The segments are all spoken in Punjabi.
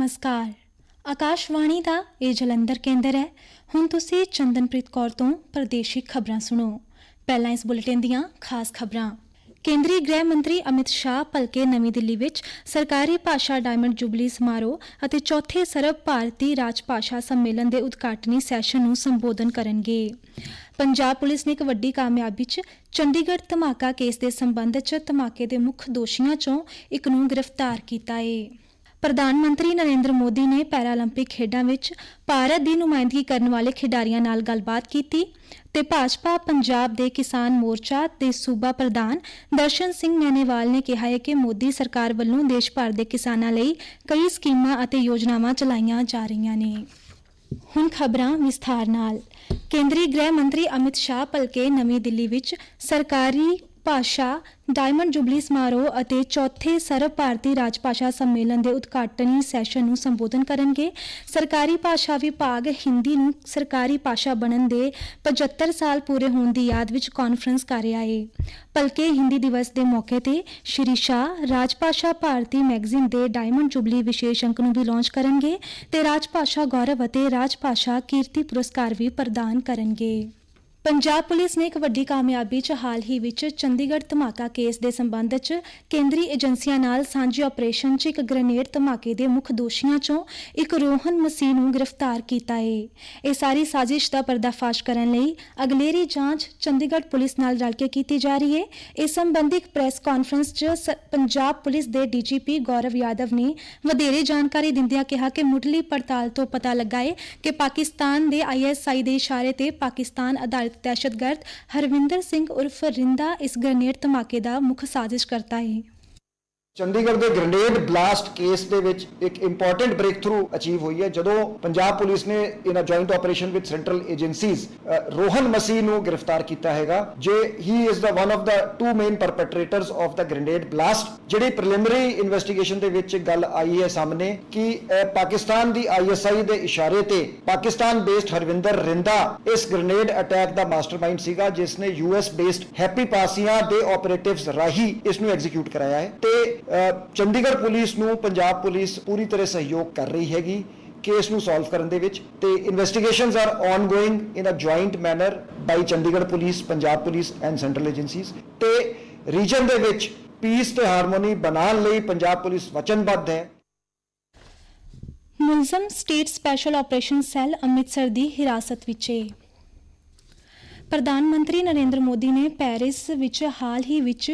ਨਮਸਕਾਰ। ਆਕਾਸ਼ਵਾਣੀ ਦਾ ਇਹ ਜਲੰਧਰ ਕੇਂਦਰ ਹੈ। ਹੁਣ ਤੁਸੀਂ ਚੰਦਨਪ੍ਰੀਤ ਕੌਰ ਤੋਂ ਪ੍ਰਦੇਸ਼ੀ ਖਬਰਾਂ ਸੁਣੋ। ਪਹਿਲਾਂ ਇਸ ਬੁਲੇਟਿਨ ਦੀਆਂ ਖਾਸ ਖਬਰਾਂ। ਕੇਂਦਰੀ ਗ੍ਰਹਿ ਮੰਤਰੀ ਅਮਿਤ ਸ਼ਾਹ ਭਲਕੇ ਨਵੀਂ ਦਿੱਲੀ ਵਿੱਚ ਸਰਕਾਰੀ ਭਾਸ਼ਾ ਡਾਇਮੰਡ ਜੁਬਲੀ ਸਮਾਰੋਹ ਅਤੇ ਚੌਥੇ ਸਰਬ ਭਾਰਤੀ ਰਾਜ ਭਾਸ਼ਾ ਸੰਮੇਲਨ ਦੇ ਉਦਘਾਟਨੀ ਸੈਸ਼ਨ ਨੂੰ ਸੰਬੋਧਨ ਕਰਨਗੇ। ਪੰਜਾਬ ਪੁਲਿਸ ਨੇ ਇੱਕ ਵੱਡੀ ਕਾਮਯਾਬੀ 'ਚ ਚੰਡੀਗੜ੍ਹ ਧਮਾਕਾ ਕੇਸ ਦੇ ਸੰਬੰਧ 'ਚ ਧਮਾਕੇ ਦੇ ਮੁੱਖ ਦੋਸ਼ੀਆਂ 'ਚੋਂ ਇੱਕ ਨੂੰ ਗ੍ਰਿਫਤਾਰ ਕੀਤਾ ਏ। ਪ੍ਰਧਾਨ ਮੰਤਰੀ ਨਰਿੰਦਰ ਮੋਦੀ ਨੇ ਪੈਰਾਲੰਪਿਕ ਖੇਡਾਂ ਵਿੱਚ ਭਾਰਤ ਦੀ ਨੁਮਾਇੰਦਗੀ ਕਰਨ ਵਾਲੇ ਖਿਡਾਰੀਆਂ ਨਾਲ ਗੱਲਬਾਤ ਕੀਤੀ ਤੇ ਭਾਜਪਾ, ਪੰਜਾਬ ਦੇ ਕਿਸਾਨ ਮੋਰਚਾ ਦੇ ਸੂਬਾ ਪ੍ਰਧਾਨ ਦਰਸ਼ਨ ਸਿੰਘ ਮੈਨੇਵਾਲ ਨੇ ਕਿਹਾ ਹੈ ਕਿ ਮੋਦੀ ਸਰਕਾਰ ਵੱਲੋਂ ਦੇਸ਼ ਭਰ ਦੇ ਕਿਸਾਨਾਂ ਲਈ ਕਈ ਸਕੀਮਾਂ ਅਤੇ ਯੋਜਨਾਵਾਂ ਚਲਾਈਆਂ ਜਾ ਰਹੀਆਂ ਨੇ। ਹੁਣ ਖਬਰਾਂ ਵਿਸਥਾਰ ਨਾਲ। ਕੇਂਦਰੀ ਗ੍ਰਹਿ ਮੰਤਰੀ ਅਮਿਤ ਸ਼ਾਹ ਭਲਕੇ ਨਵੀਂ ਦਿੱਲੀ ਵਿੱਚ ਸਰਕਾਰੀ ਭਾਸ਼ਾ ਡਾਇਮੰਡ ਜੁਬਲੀ ਸਮਾਰੋਹ ਅਤੇ ਚੌਥੇ ਸਰਬ ਭਾਰਤੀ ਰਾਜ ਭਾਸ਼ਾ ਸੰਮੇਲਨ ਦੇ ਉਦਘਾਟਨੀ ਸੈਸ਼ਨ ਨੂੰ ਸੰਬੋਧਨ ਕਰਨਗੇ। ਸਰਕਾਰੀ ਭਾਸ਼ਾ ਵਿਭਾਗ ਹਿੰਦੀ ਨੂੰ ਸਰਕਾਰੀ ਭਾਸ਼ਾ ਬਣਨ ਦੇ 75 ਸਾਲ ਪੂਰੇ ਹੋਣ ਦੀ ਯਾਦ ਵਿੱਚ ਕਾਨਫਰੰਸ ਕਰ ਰਿਹਾ ਹੈ ਭਲਕੇ ਹਿੰਦੀ ਦਿਵਸ ਦੇ ਮੌਕੇ ਤੇ ਸ਼੍ਰੀ ਸ਼ਾਹ ਰਾਜ ਭਾਸ਼ਾ ਭਾਰਤੀ ਮੈਗਜ਼ੀਨ ਦੇ ਡਾਇਮੰਡ ਜੁਬਲੀ ਵਿਸ਼ੇਸ਼ ਅੰਕ ਨੂੰ ਵੀ ਲਾਂਚ ਕਰਨਗੇ ਤੇ ਰਾਜ ਭਾਸ਼ਾ ਗੌਰਵ ਅਤੇ ਰਾਜ ਭਾਸ਼ਾ ਕੀਰਤੀ ਪੁਰਸਕਾਰ ਵੀ ਪ੍ਰਦਾਨ ਕਰਨਗੇ। ਪੰਜਾਬ ਪੁਲਿਸ ਨੇ ਇੱਕ ਵੱਡੀ ਕਾਮਯਾਬੀ 'ਚ ਹਾਲ ਹੀ ਵਿੱਚ ਚੰਡੀਗੜ੍ਹ ਧਮਾਕਾ ਕੇਸ ਦੇ ਸੰਬੰਧ 'ਚ ਕੇਂਦਰੀ ਏਜੰਸੀਆਂ ਨਾਲ ਸਾਂਝੇ ਆਪਰੇਸ਼ਨ 'ਚ ਇੱਕ ਗ੍ਰੇਨੇਡ ਧਮਾਕੇ ਦੇ ਮੁੱਖ ਦੋਸ਼ੀਆਂ 'ਚੋਂ ਇੱਕ ਰੋਹਨ ਮਸੀਹ ਨੂੰ ਗ੍ਰਿਫਤਾਰ ਕੀਤਾ ਹੈ ਇਹ ਸਾਰੀ ਸਾਜ਼ਿਸ਼ ਦਾ ਪਰਦਾਫਾਸ਼ ਕਰਨ ਲਈ ਅਗਲੇਰੀ ਜਾਂਚ ਚੰਡੀਗੜ੍ਹ ਪੁਲਿਸ ਨਾਲ ਰਲ ਕੇ ਕੀਤੀ ਜਾ ਰਹੀ ਹੈ ਇਸ ਸੰਬੰਧੀ ਇੱਕ ਪ੍ਰੈਸ ਕਾਨਫਰੰਸ 'ਚ ਪੰਜਾਬ ਪੁਲਿਸ ਦੇ ਡੀਜੀਪੀ ਗੌਰਵ ਯਾਦਵ ਨੇ ਵਧੇਰੇ ਜਾਣਕਾਰੀ ਦਿੰਦਿਆਂ ਕਿਹਾ ਕਿ ਮੁੱਢਲੀ ਪੜਤਾਲ ਤੋਂ ਪਤਾ ਲੱਗਾ ਏ ਕਿ ਪਾਕਿਸਤਾਨ ਦੇ ਆਈਐਸਆਈ ਦੇ ਇਸ਼ਾਰੇ ਤੇ ਪਾਕਿਸਤਾਨ ਅਦਾਲਤ ਆਧਾਰਿਤ ਦਹਿਸ਼ਤਗਰਦ ਹਰਵਿੰਦਰ ਸਿੰਘ ਉਰਫ ਰਿੰਦਾ ਇਸ ਗ੍ਰੇਨੇਡ ਧਮਾਕੇ ਦਾ ਮੁੱਖ ਸਾਜ਼ਿਸ਼ ਕਰਤਾ ਹੈ। ਚੰਡੀਗੜ੍ਹ ਦੇ ਗ੍ਰੇਨੇਡ ਬਲਾਸਟ ਕੇਸ ਦੇ ਵਿੱਚ ਇੱਕ ਇੰਪੋਰਟੈਂਟ ਬ੍ਰੇਕ ਥਰੂ ਅਚੀਵ ਹੋਈ ਹੈ, ਜਦੋਂ ਪੰਜਾਬ ਪੁਲਿਸ ਨੇ in a joint operation with central agencies Rohan Masih ਨੂੰ ਗ੍ਰਿਫਤਾਰ ਕੀਤਾ ਹੈਗਾ, ਜੇ he is the one of the two main perpetrators of the grenade blast ਜਿਹੜੀ ਪ੍ਰੀਲਿਮਿਨਰੀ ਇਨਵੈਸਟੀਗੇਸ਼ਨ ਦੇ ਵਿੱਚ ਗੱਲ ਆਈ ਹੈ ਸਾਹਮਣੇ ਕਿ ਪਾਕਿਸਤਾਨ ਦੀ ਆਈਐਸਆਈ ਦੇ ਇਸ਼ਾਰੇ ਤੇ ਪਾਕਿਸਤਾਨ ਬੇਸਡ ਹਰਵਿੰਦਰ ਰਿੰਦਾ ਇਸ ਗ੍ਰੇਨੇਡ ਅਟੈਕ ਦਾ ਮਾਸਟਰਮਾਈਂਡ ਸੀਗਾ, ਜਿਸ ਨੇ ਯੂਐਸ ਬੇਸਡ ਹੈਪੀ ਪਾਸੀਆਂ ਦੇ ਆਪਰੇਟਿਵਸ ਰਾਹੀਂ ਇਸ ਨੂੰ ਐਗਜ਼ੀਕਿਊਟ ਕਰਾਇਆ ਹੈ। ਤੇ ਚੰਡੀਗੜ੍ਹ ਪੁਲਿਸ ਨੂੰ ਪੰਜਾਬ ਪੁਲਿਸ ਪੂਰੀ ਤਰ੍ਹਾਂ ਸਹਿਯੋਗ ਕਰ ਰਹੀ ਹੈਗੀ ਕੇਸ ਨੂੰ ਸੋਲਵ ਕਰਨ ਦੇ ਵਿੱਚ ਤੇ investigations are ongoing in a joint manner by Chandigarh police, Punjab police and central agencies ਤੇ ਰੀਜਨ ਦੇ ਵਿੱਚ ਪੀਸ ਤੇ ਹਾਰਮੋਨੀ ਬਣਾਉਣ ਲਈ ਪੰਜਾਬ ਪੁਲਿਸ ਵਚਨਬੱਧ ਹੈ। ਮੁਲਜ਼ਮ state special operation cell Amritsar ਦੀ ਹਿਰਾਸਤ ਵਿੱਚ। ਹੈ ਪ੍ਰਧਾਨ ਮੰਤਰੀ ਨਰਿੰਦਰ ਮੋਦੀ ਨੇ ਪੈਰਿਸ ਵਿੱਚ ਹਾਲ ਹੀ ਵਿੱਚ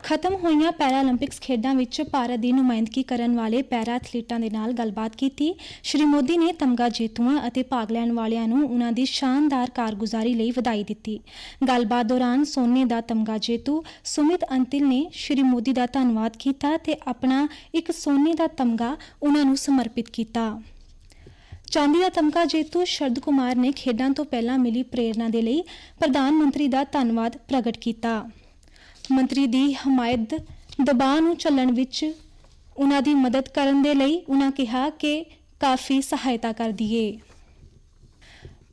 ਖਤਮ ਹੋਈਆਂ ਪੈਰਾਲੰਪਿਕਸ ਖੇਡਾਂ ਵਿੱਚ ਭਾਰਤ ਦੀ ਨੁਮਾਇੰਦਗੀ ਕਰਨ ਵਾਲੇ ਪੈਰਾ ਐਥਲੀਟਾਂ ਦੇ ਨਾਲ ਗੱਲਬਾਤ ਕੀਤੀ। ਸ਼੍ਰੀ ਮੋਦੀ ਨੇ ਤਮਗਾ ਜੇਤੂਆਂ ਅਤੇ ਭਾਗ ਲੈਣ ਵਾਲਿਆਂ ਨੂੰ ਉਹਨਾਂ ਦੀ ਸ਼ਾਨਦਾਰ ਕਾਰਗੁਜ਼ਾਰੀ ਲਈ ਵਧਾਈ ਦਿੱਤੀ। ਗੱਲਬਾਤ ਦੌਰਾਨ ਸੋਨੇ ਦਾ ਤਮਗਾ ਜੇਤੂ ਸੁਮਿਤ ਅੰਤਿਲ ਨੇ ਸ਼੍ਰੀ ਮੋਦੀ ਦਾ ਧੰਨਵਾਦ ਕੀਤਾ ਤੇ ਆਪਣਾ ਇੱਕ ਸੋਨੇ ਦਾ ਤਮਗਾ ਉਹਨਾਂ ਨੂੰ ਸਮਰਪਿਤ ਕੀਤਾ। ਚਾਂਦੀ ਦਾ ਤਮਗਾ ਜੇਤੂ ਸ਼ਰਦ ਕੁਮਾਰ ਨੇ ਖੇਡਾਂ ਤੋਂ ਪਹਿਲਾਂ ਮਿਲੀ ਪ੍ਰੇਰਣਾ ਦੇ ਲਈ ਪ੍ਰਧਾਨ ਮੰਤਰੀ ਦਾ ਧੰਨਵਾਦ ਪ੍ਰਗਟ ਕੀਤਾ। ਮੰਤਰੀ ਦੀ ਹਮਾਇਤ ਦਬਾਅ ਨੂੰ ਚੱਲਣ ਵਿੱਚ ਉਹਨਾਂ ਦੀ ਮਦਦ ਕਰਨ ਦੇ ਲਈ ਉਹਨਾਂ ਕਿਹਾ ਕਿ ਕਾਫੀ ਸਹਾਇਤਾ ਕਰਦੀ ਏ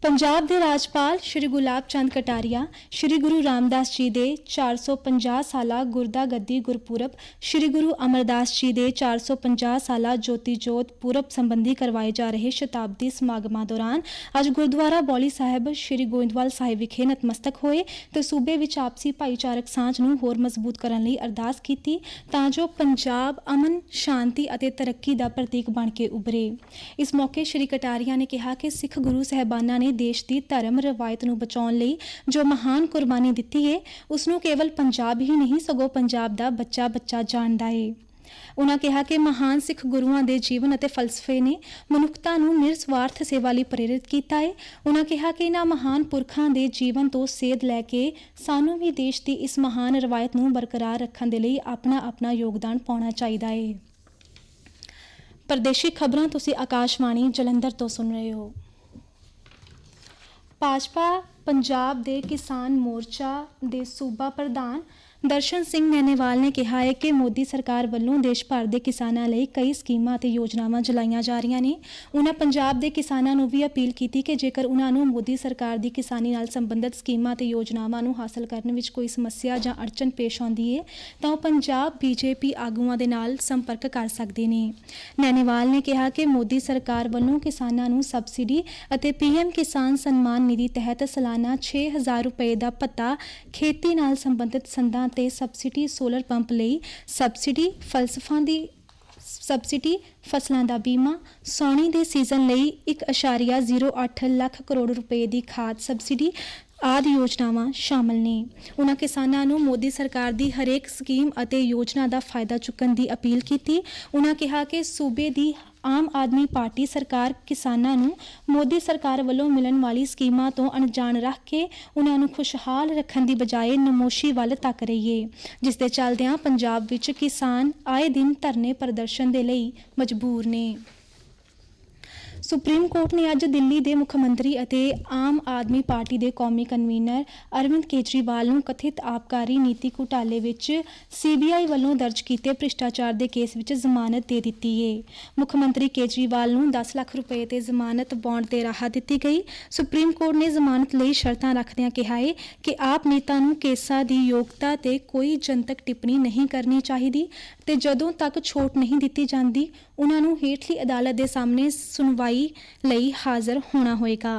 ਪੰਜਾਬ ਦੇ ਰਾਜਪਾਲ ਸ਼੍ਰੀ ਗੁਲਾਬ ਚੰਦ ਕਟਾਰੀਆ, ਸ਼੍ਰੀ ਗੁਰੂ ਰਾਮਦਾਸ ਜੀ ਦੇ 450 ਸਾਲਾ ਗੁਰਦਾ ਗੱਦੀ ਗੁਰਪੁਰਬ, ਸ਼੍ਰੀ ਗੁਰੂ ਅਮਰਦਾਸ ਜੀ ਦੇ 450 ਸਾਲਾ ਜੋਤੀ ਜੋਤ ਪੁਰਬ ਸੰਬੰਧੀ ਕਰਵਾਏ ਜਾ ਰਹੇ ਸ਼ਤਾਬਦੀ ਸਮਾਗਮਾਂ ਦੌਰਾਨ ਅੱਜ ਗੁਰਦੁਆਰਾ ਬੌਲੀ ਸਾਹਿਬ ਸ਼੍ਰੀ ਗੋਇੰਦਵਾਲ ਸਾਹਿਬ ਵਿਖੇ ਨਤਮਸਤਕ ਹੋਏ ਤੇ ਸੂਬੇ ਵਿੱਚ ਆਪਸੀ ਭਾਈਚਾਰਕ ਸਾਂਝ ਨੂੰ ਹੋਰ ਮਜ਼ਬੂਤ ਕਰਨ ਲਈ ਅਰਦਾਸ ਕੀਤੀ ਤਾਂ ਜੋ ਪੰਜਾਬ ਅਮਨ, ਸ਼ਾਂਤੀ ਅਤੇ ਤਰੱਕੀ ਦਾ ਪ੍ਰਤੀਕ ਬਣ ਕੇ ਉਭਰੇ। ਇਸ ਮੌਕੇ ਸ਼੍ਰੀ ਕਟਾਰੀਆ ਨੇ ਕਿਹਾ ਕਿ ਸਿੱਖ ਗੁਰੂ ਸਹਿਬਾਨਾਂ ਨੇ ਦੇਸ਼ ਦੀ ਧਰਮ ਰਵਾਇਤ ਨੂੰ ਬਚਾਉਣ ਲਈ ਜੋ ਮਹਾਨ ਕੁਰਬਾਨੀ ਦਿੱਤੀ ਹੈ ਉਸ ਨੂੰ ਕੇਵਲ ਪੰਜਾਬ ਹੀ ਨਹੀਂ, ਸਗੋਂ ਪੰਜਾਬ ਦਾ ਬੱਚਾ ਬੱਚਾ ਜਾਣਦਾ ਹੈ ਉਹਨਾਂ ਕਿਹਾ ਕਿ ਮਹਾਨ ਸਿੱਖ ਗੁਰੂਆਂ ਦੇ ਜੀਵਨ ਅਤੇ ਫਲਸਫੇ ਨੇ ਮਨੁੱਖਤਾ ਨੂੰ ਨਿਰਸਵਾਰਥ ਸੇਵਾ ਲਈ ਪ੍ਰੇਰਿਤ ਕੀਤਾ ਹੈ ਉਹਨਾਂ ਕਿਹਾ ਕਿ ਇਹਨਾਂ ਮਹਾਨ ਪੁਰਖਾਂ ਦੇ ਜੀਵਨ ਤੋਂ ਸੇਧ ਲੈ ਕੇ ਸਾਨੂੰ ਵੀ ਦੇਸ਼ ਦੀ ਇਸ ਮਹਾਨ ਰਵਾਇਤ ਨੂੰ ਬਰਕਰਾਰ ਰੱਖਣ ਦੇ ਲਈ ਆਪਣਾ ਆਪਣਾ ਯੋਗਦਾਨ ਪਾਉਣਾ ਚਾਹੀਦਾ ਹੈ ਪਰਦੇਸ਼ੀ ਖਬਰਾਂ ਤੁਸੀਂ ਆਕਾਸ਼ਵਾਣੀ ਜਲੰਧਰ ਤੋਂ ਸੁਣ ਰਹੇ ਹੋ। ਭਾਜਪਾ ਪੰਜਾਬ ਦੇ ਕਿਸਾਨ ਮੋਰਚਾ ਦੇ ਸੂਬਾ ਪ੍ਰਧਾਨ ਦਰਸ਼ਨ ਸਿੰਘ ਨੈਨੇਵਾਲ ਨੇ ਕਿਹਾ ਹੈ ਕਿ ਮੋਦੀ ਸਰਕਾਰ ਵੱਲੋਂ ਦੇਸ਼ ਭਰ ਦੇ ਕਿਸਾਨਾਂ ਲਈ ਕਈ ਸਕੀਮਾਂ ਅਤੇ ਯੋਜਨਾਵਾਂ ਚਲਾਈਆਂ ਜਾ ਰਹੀਆਂ ਨੇ। ਉਹਨਾਂ ਪੰਜਾਬ ਦੇ ਕਿਸਾਨਾਂ ਨੂੰ ਵੀ ਅਪੀਲ ਕੀਤੀ ਕਿ ਜੇਕਰ ਉਹਨਾਂ ਨੂੰ ਮੋਦੀ ਸਰਕਾਰ ਦੀ ਕਿਸਾਨੀ ਨਾਲ ਸੰਬੰਧਿਤ ਸਕੀਮਾਂ ਅਤੇ ਯੋਜਨਾਵਾਂ ਨੂੰ ਹਾਸਲ ਕਰਨ ਵਿੱਚ ਕੋਈ ਸਮੱਸਿਆ ਜਾਂ ਅੜਚਨ ਪੇਸ਼ ਆਉਂਦੀ ਹੈ ਤਾਂ ਉਹ ਪੰਜਾਬ ਬੀਜੇਪੀ ਆਗੂਆਂ ਦੇ ਨਾਲ ਸੰਪਰਕ ਕਰ ਸਕਦੇ ਨੇ। ਨੈਨੇਵਾਲ ਨੇ ਕਿਹਾ ਕਿ ਮੋਦੀ ਸਰਕਾਰ ਵੱਲੋਂ ਕਿਸਾਨਾਂ ਨੂੰ ਸਬਸਿਡੀ ਅਤੇ ਪੀਐਮ ਕਿਸਾਨ ਸਨਮਾਨ ਨਿਧੀ ਤਹਿਤ ਸਾਲਾਨਾ 6000 ਰੁਪਏ ਦਾ ਭੱਤਾ ਖੇਤੀ ਨਾਲ ਸੰਬੰਧਿਤ ਸੰਦਾਂ ਤੇ ਸਬਸਿਡੀ ਸੋਲਰ ਪੰਪ ਲਈ ਸਬਸਿਡੀ ਫਲਸਫਾ ਦੀ ਸਬਸਿਡੀ ਫਸਲਾਂ ਦਾ ਬੀਮਾ ਸੌਣੀ ਦੇ ਸੀਜ਼ਨ ਲਈ 1.08 ਲੱਖ ਕਰੋੜ ਰੁਪਏ ਦੀ ਖਾਦ ਸਬਸਿਡੀ ਆਦਿ ਯੋਜਨਾਵਾਂ ਸ਼ਾਮਲ ਨੇ। ਉਹਨਾਂ ਕਿਸਾਨਾਂ ਨੂੰ ਮੋਦੀ ਸਰਕਾਰ ਦੀ ਹਰੇਕ ਸਕੀਮ ਅਤੇ ਯੋਜਨਾ ਦਾ ਫਾਇਦਾ ਚੁੱਕਣ ਦੀ ਅਪੀਲ ਕੀਤੀ। ਉਹਨਾਂ ਕਿਹਾ ਕਿ ਸੂਬੇ ਦੀ ਆਮ ਆਦਮੀ ਪਾਰਟੀ ਸਰਕਾਰ ਕਿਸਾਨਾਂ ਨੂੰ ਮੋਦੀ ਸਰਕਾਰ ਵੱਲੋਂ ਮਿਲਣ ਵਾਲੀ ਸਕੀਮਾਂ ਤੋਂ ਅਣਜਾਣ ਰੱਖ ਕੇ ਉਹਨਾਂ ਨੂੰ ਖੁਸ਼ਹਾਲ ਰੱਖਣ ਦੀ ਬਜਾਏ ਨਮੋਸ਼ੀ ਵੱਲ ਤੱਕ ਰਹੀ ਹੈ ਜਿਸ ਦੇ ਚੱਲਦਿਆਂ ਪੰਜਾਬ ਵਿੱਚ ਕਿਸਾਨ ਆਏ ਦਿਨ ਧਰਨੇ ਪ੍ਰਦਰਸ਼ਨ ਦੇ ਲਈ ਮਜਬੂਰ ਨੇ। ਸੁਪਰੀਮ ਕੋਰਟ ਨੇ ਅੱਜ ਦਿੱਲੀ ਦੇ ਮੁੱਖ ਮੰਤਰੀ ਅਤੇ ਆਮ ਆਦਮੀ ਪਾਰਟੀ ਦੇ ਕੌਮੀ ਕਨਵੀਨਰ ਅਰਵਿੰਦ ਕੇਜਰੀਵਾਲ ਨੂੰ ਕਥਿਤ ਆਬਕਾਰੀ ਨੀਤੀ ਘੁਟਾਲੇ ਵਿੱਚ ਸੀਬੀਆਈ ਵੱਲੋਂ ਦਰਜ ਕੀਤੇ ਭ੍ਰਿਸ਼ਟਾਚਾਰ ਦੇ ਕੇਸ ਵਿੱਚ ਜ਼ਮਾਨਤ ਦੇ ਦਿੱਤੀ ਏ। ਮੁੱਖ ਮੰਤਰੀ ਕੇਜਰੀਵਾਲ ਨੂੰ 10 ਲੱਖ ਰੁਪਏ ਤੇ ਜ਼ਮਾਨਤ ਬੌਂਡ ਤੇ ਰਾਹਤ ਦਿੱਤੀ ਗਈ। ਸੁਪਰੀਮ ਕੋਰਟ ਨੇ ਜ਼ਮਾਨਤ ਲਈ ਸ਼ਰਤਾਂ ਰੱਖਦਿਆਂ ਕਿਹਾ ਏ ਕਿ ਆਪ ਨੇਤਾ ਨੂੰ ਕੇਸਾਂ ਦੀ ਯੋਗਤਾ ਤੇ ਕੋਈ ਜਨਤਕ ਟਿੱਪਣੀ ਨਹੀਂ ਕਰਨੀ ਚਾਹੀਦੀ ਤੇ ਜਦੋਂ ਤੱਕ ਛੋਟ ਨਹੀਂ ਦਿੱਤੀ ਜਾਂਦੀ, ਉਹਨਾਂ ਨੂੰ ਹੇਠਲੀ ਅਦਾਲਤ ਦੇ ਸਾਹਮਣੇ ਸੁਣਵਾਈ ਲਈ ਹਾਜ਼ਰ ਹੋਣਾ ਹੋਏਗਾ।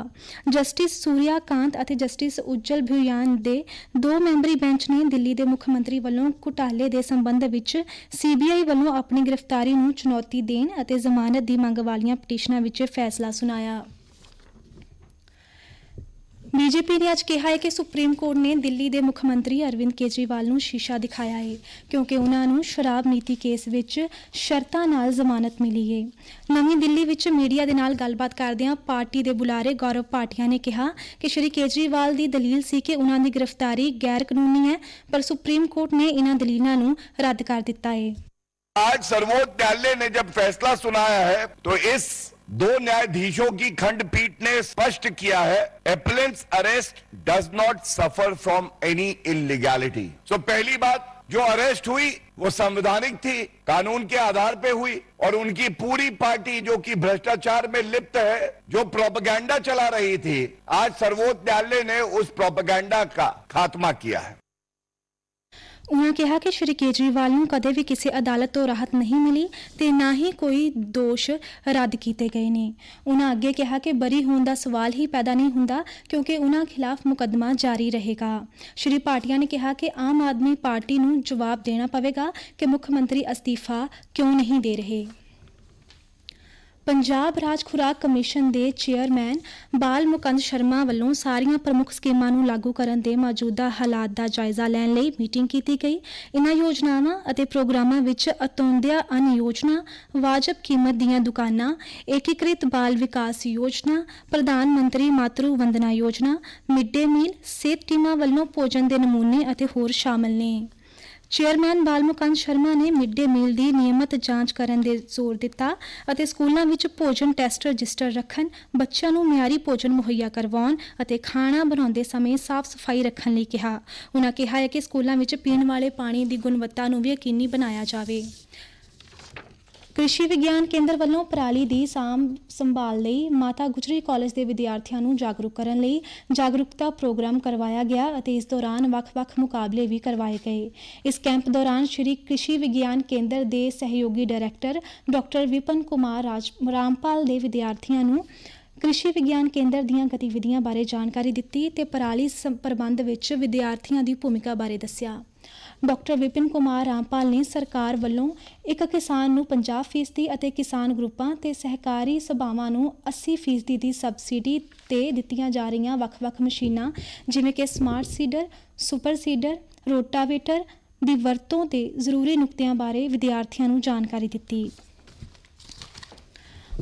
ਜਸਟਿਸ ਸੂਰਿਆ ਕਾਂਤ ਅਤੇ ਜਸਟਿਸ ਉਜਲ ਭੁਯਾਨ ਦੇ ਦੋ ਮੈਂਬਰੀ ਬੈਂਚ ਨੇ ਦਿੱਲੀ ਦੇ ਮੁੱਖ ਮੰਤਰੀ ਵੱਲੋਂ ਘੁਟਾਲੇ ਦੇ ਸੰਬੰਧ ਵਿੱਚ ਸੀਬੀਆਈ ਵੱਲੋਂ ਆਪਣੀ ਗ੍ਰਿਫਤਾਰੀ ਨੂੰ ਚੁਣੌਤੀ ਦੇਣ ਅਤੇ ਜ਼ਮਾਨਤ ਦੀ ਮੰਗ ਵਾਲੀਆਂ ਪਟੀਸ਼ਨਾਂ ਵਿੱਚ ਫੈਸਲਾ ਸੁਣਾਇਆ। ਬੀਜੇਪੀ ਨੇ ਅੱਜ ਕਿਹਾ ਹੈ ਕਿ ਸੁਪਰੀਮ ਕੋਰਟ ਨੇ ਦਿੱਲੀ ਦੇ ਮੁੱਖ ਮੰਤਰੀ ਅਰਵਿੰਦ ਕੇਜਰੀਵਾਲ ਨੂੰ ਸ਼ੀਸ਼ਾ ਦਿਖਾਇਆ ਹੈ ਕਿਉਂਕਿ ਉਹਨਾਂ ਨੂੰ ਸ਼ਰਾਬ ਨੀਤੀ ਕੇਸ ਵਿੱਚ ਸ਼ਰਤਾਂ ਨਾਲ ਜ਼ਮਾਨਤ ਮਿਲੀ ਹੈ ਨਵੀਂ ਦਿੱਲੀ ਵਿੱਚ ਮੀਡੀਆ ਦੇ ਨਾਲ ਗੱਲਬਾਤ ਕਰਦਿਆਂ ਪਾਰਟੀ ਦੇ ਬੁਲਾਰੇ ਗੌਰਵ ਭਾਟੀਆ ਨੇ ਕਿਹਾ ਕਿ ਸ਼੍ਰੀ ਕੇਜਰੀਵਾਲ ਦੀ ਦਲੀਲ ਸੀ ਕਿ ਉਹਨਾਂ ਦੀ ਗ੍ਰਿਫਤਾਰੀ ਗੈਰ ਕਾਨੂੰਨੀ ਹੈ ਪਰ ਸੁਪਰੀਮ ਕੋਰਟ ਨੇ ਇਹਨਾਂ ਦਲੀਲਾਂ ਨੂੰ ਰੱਦ ਕਰ ਦਿੱਤਾ ਹੈ आज सर्वोच्च न्यायालय ने जब फैसला सुनाया है तो इस दो न्यायाधीशों की खंडपीठ ने स्पष्ट किया है appellant's arrest does not suffer from any illegality so पहली बात, जो अरेस्ट हुई, वो संवैधानिक थी, कानून के आधार पे हुई, और उनकी पूरी पार्टी जो कि भ्रष्टाचार में लिप्त है, जो प्रोपगेंडा चला रही थी, आज सर्वोच्च न्यायालय ने उस प्रोपगेंडा का खात्मा किया है। ਉਨ੍ਹਾਂ ਕਿਹਾ ਕਿ ਸ਼੍ਰੀ ਕੇਜਰੀਵਾਲ ਨੂੰ ਕਦੇ ਵੀ ਕਿਸੇ ਅਦਾਲਤ ਤੋਂ ਰਾਹਤ ਨਹੀਂ ਮਿਲੀ ਤੇ ਨਾ ਹੀ ਕੋਈ ਦੋਸ਼ ਰੱਦ ਕੀਤੇ ਗਏ ਨੇ। ਉਨ੍ਹਾਂ ਅੱਗੇ ਕਿਹਾ ਕਿ ਬਰੀ ਹੋਣ ਦਾ ਸਵਾਲ ਹੀ ਪੈਦਾ ਨਹੀਂ ਹੁੰਦਾ ਕਿਉਂਕਿ ਉਨ੍ਹਾਂ ਖਿਲਾਫ ਮੁਕੱਦਮਾ ਜਾਰੀ ਰਹੇਗਾ। ਸ਼੍ਰੀ ਪਾਟਿਆ ਨੇ ਕਿਹਾ ਕਿ ਆਮ ਆਦਮੀ ਪਾਰਟੀ ਨੂੰ ਜਵਾਬ ਦੇਣਾ ਪਵੇਗਾ ਕਿ ਮੁੱਖ ਮੰਤਰੀ ਅਸਤੀਫਾ ਕਿਉਂ ਨਹੀਂ ਦੇ ਰਹੇ। ਪੰਜਾਬ ਰਾਜ ਖੁਰਾਕ ਕਮਿਸ਼ਨ ਦੇ ਚੇਅਰਮੈਨ ਬਾਲ ਮੁਕੰਦ ਸ਼ਰਮਾ ਵੱਲੋਂ ਸਾਰੀਆਂ ਪ੍ਰਮੁੱਖ ਸਕੀਮਾਂ ਨੂੰ ਲਾਗੂ ਕਰਨ ਦੇ ਮੌਜੂਦਾ ਹਾਲਾਤ ਦਾ ਜਾਇਜ਼ਾ ਲੈਣ ਲਈ ਮੀਟਿੰਗ ਕੀਤੀ ਗਈ। ਇਨ੍ਹਾਂ ਯੋਜਨਾਵਾਂ ਅਤੇ ਪ੍ਰੋਗਰਾਮਾਂ ਵਿੱਚ ਅਤੋਂਦਿਆ ਅਨ ਯੋਜਨਾ, ਵਾਜਬ ਕੀਮਤ ਦੀਆਂ ਦੁਕਾਨਾਂ, ਏਕੀਕ੍ਰਿਤ ਬਾਲ ਵਿਕਾਸ ਯੋਜਨਾ, ਪ੍ਰਧਾਨ ਮੰਤਰੀ ਮਾਤਰੂ ਵੰਦਨਾ ਯੋਜਨਾ ਮਿਡ ਡੇ ਮੀਲ, ਸਿਹਤ ਟੀਮਾਂ ਵੱਲੋਂ ਭੋਜਨ ਦੇ ਨਮੂਨੇ ਅਤੇ ਹੋਰ ਸ਼ਾਮਲ ਨੇ। ਚੇਅਰਮੈਨ ਬਾਲਮੁਕੰਦ ਸ਼ਰਮਾ ਨੇ ਮਿਡ ਡੇ ਮੀਲ ਦੀ ਨਿਯਮਤ ਜਾਂਚ ਕਰਨ ਦੇ ਜ਼ੋਰ ਦਿੱਤਾ ਅਤੇ ਸਕੂਲਾਂ ਵਿੱਚ ਭੋਜਨ ਟੈਸਟ ਰਜਿਸਟਰ ਰੱਖਣ, ਬੱਚਿਆਂ ਨੂੰ ਮਿਆਰੀ ਭੋਜਨ ਮੁਹੱਈਆ ਕਰਵਾਉਣ ਅਤੇ ਖਾਣਾ ਬਣਾਉਂਦੇ ਸਮੇਂ ਸਾਫ਼ ਸਫ਼ਾਈ ਰੱਖਣ ਲਈ ਕਿਹਾ। ਉਨ੍ਹਾਂ ਕਿਹਾ ਹੈ ਕਿ ਸਕੂਲਾਂ ਵਿੱਚ ਪੀਣ ਵਾਲੇ ਪਾਣੀ ਦੀ ਗੁਣਵੱਤਾ ਨੂੰ ਵੀ ਯਕੀਨੀ ਬਣਾਇਆ ਜਾਵੇ। ਕ੍ਰਿਸ਼ੀ ਵਿਗਿਆਨ ਕੇਂਦਰ ਵੱਲੋਂ ਪਰਾਲੀ ਦੀ ਸਾਂਭ ਸੰਭਾਲ ਲਈ ਮਾਤਾ ਗੁਜਰੀ ਕਾਲਜ ਦੇ ਵਿਦਿਆਰਥੀਆਂ ਨੂੰ ਜਾਗਰੂਕ ਕਰਨ ਲਈ ਜਾਗਰੂਕਤਾ ਪ੍ਰੋਗਰਾਮ ਕਰਵਾਇਆ ਗਿਆ ਅਤੇ ਇਸ ਦੌਰਾਨ ਵੱਖ-ਵੱਖ ਮੁਕਾਬਲੇ ਵੀ ਕਰਵਾਏ ਗਏ। ਇਸ ਕੈਂਪ ਦੌਰਾਨ ਸ਼੍ਰੀ ਕ੍ਰਿਸ਼ੀ ਵਿਗਿਆਨ ਕੇਂਦਰ ਦੇ ਸਹਿਯੋਗੀ ਡਾਇਰੈਕਟਰ ਡਾਕਟਰ ਵਿਪਨ ਕੁਮਾਰ ਰਾਜ ਰਾਮਪਾਲ ਦੇ ਵਿਦਿਆਰਥੀਆਂ ਨੂੰ ਕ੍ਰਿਸ਼ੀ ਵਿਗਿਆਨ ਕੇਂਦਰ ਦੀਆਂ ਗਤੀਵਿਧੀਆਂ ਬਾਰੇ ਜਾਣਕਾਰੀ ਦਿੱਤੀ ਤੇ ਪਰਾਲੀ ਸੰ- ਪ੍ਰਬੰਧ ਵਿੱਚ ਵਿਦਿਆਰਥੀਆਂ ਦੀ ਭੂਮਿਕਾ ਬਾਰੇ ਦੱਸਿਆ। ਡਾਕਟਰ ਵਿਪਿਨ ਕੁਮਾਰ ਰਾਮਪਾਲ ਨੇ ਸਰਕਾਰ ਵੱਲੋਂ ਇੱਕ ਕਿਸਾਨ ਨੂੰ 50% ਅਤੇ ਕਿਸਾਨ ਗਰੁੱਪਾਂ ਤੇ ਸਹਿਕਾਰੀ ਸਭਾਵਾਂ ਨੂੰ 80% ਦੀ ਸਬਸਿਡੀ ਤੇ ਦਿੱਤੀਆਂ ਜਾ ਰਹੀਆਂ ਵੱਖ-ਵੱਖ ਮਸ਼ੀਨਾਂ, ਜਿਵੇਂ ਕਿ smart seeder super seeder rotavator ਦੀ ਵਰਤੋਂ ਤੇ ਜ਼ਰੂਰੀ ਨੁਕਤਿਆਂ ਬਾਰੇ ਵਿਦਿਆਰਥੀਆਂ ਨੂੰ ਜਾਣਕਾਰੀ ਦਿੱਤੀ।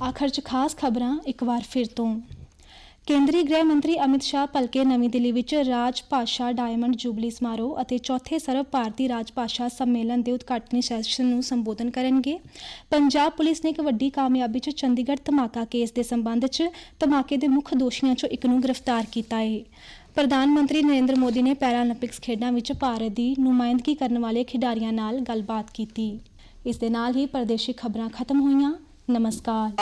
ਆਖਰ 'ਚ ਖਾਸ ਖਬਰਾਂ ਇੱਕ ਵਾਰ ਫਿਰ ਤੋਂ। ਕੇਂਦਰੀ ਗ੍ਰਹਿ ਮੰਤਰੀ ਅਮਿਤ ਸ਼ਾਹ ਭਲਕੇ ਨਵੀਂ ਦਿੱਲੀ ਵਿੱਚ ਰਾਜ ਭਾਸ਼ਾ ਡਾਇਮੰਡ ਜੁਬਲੀ ਸਮਾਰੋਹ ਅਤੇ ਚੌਥੇ ਸਰਵ ਭਾਰਤੀ ਰਾਜ ਭਾਸ਼ਾ ਸੰਮੇਲਨ ਦੇ ਉਦਘਾਟਨੀ ਸੈਸ਼ਨ ਨੂੰ ਸੰਬੋਧਨ ਕਰਨਗੇ। ਪੰਜਾਬ ਪੁਲਿਸ ਨੇ ਇੱਕ ਵੱਡੀ ਕਾਮਯਾਬੀ 'ਚ ਚੰਡੀਗੜ੍ਹ ਧਮਾਕਾ ਕੇਸ ਦੇ ਸੰਬੰਧ 'ਚ ਧਮਾਕੇ ਦੇ ਮੁੱਖ ਦੋਸ਼ੀਆਂ 'ਚੋਂ ਇੱਕ ਨੂੰ ਗ੍ਰਿਫਤਾਰ ਕੀਤਾ ਹੈ ਪ੍ਰਧਾਨ ਮੰਤਰੀ ਨਰਿੰਦਰ ਮੋਦੀ ਨੇ ਪੈਰਾਲੰਪਿਕਸ ਖੇਡਾਂ ਵਿੱਚ ਭਾਰਤ ਦੀ ਨੁਮਾਇੰਦਗੀ ਕਰਨ ਵਾਲੇ ਖਿਡਾਰੀਆਂ ਨਾਲ ਗੱਲਬਾਤ ਕੀਤੀ। ਇਸ ਦੇ ਨਾਲ ਹੀ ਪਰਦੇਸ਼ੀ ਖਬਰਾਂ ਖਤਮ ਹੋਈਆਂ। ਨਮਸਕਾਰ।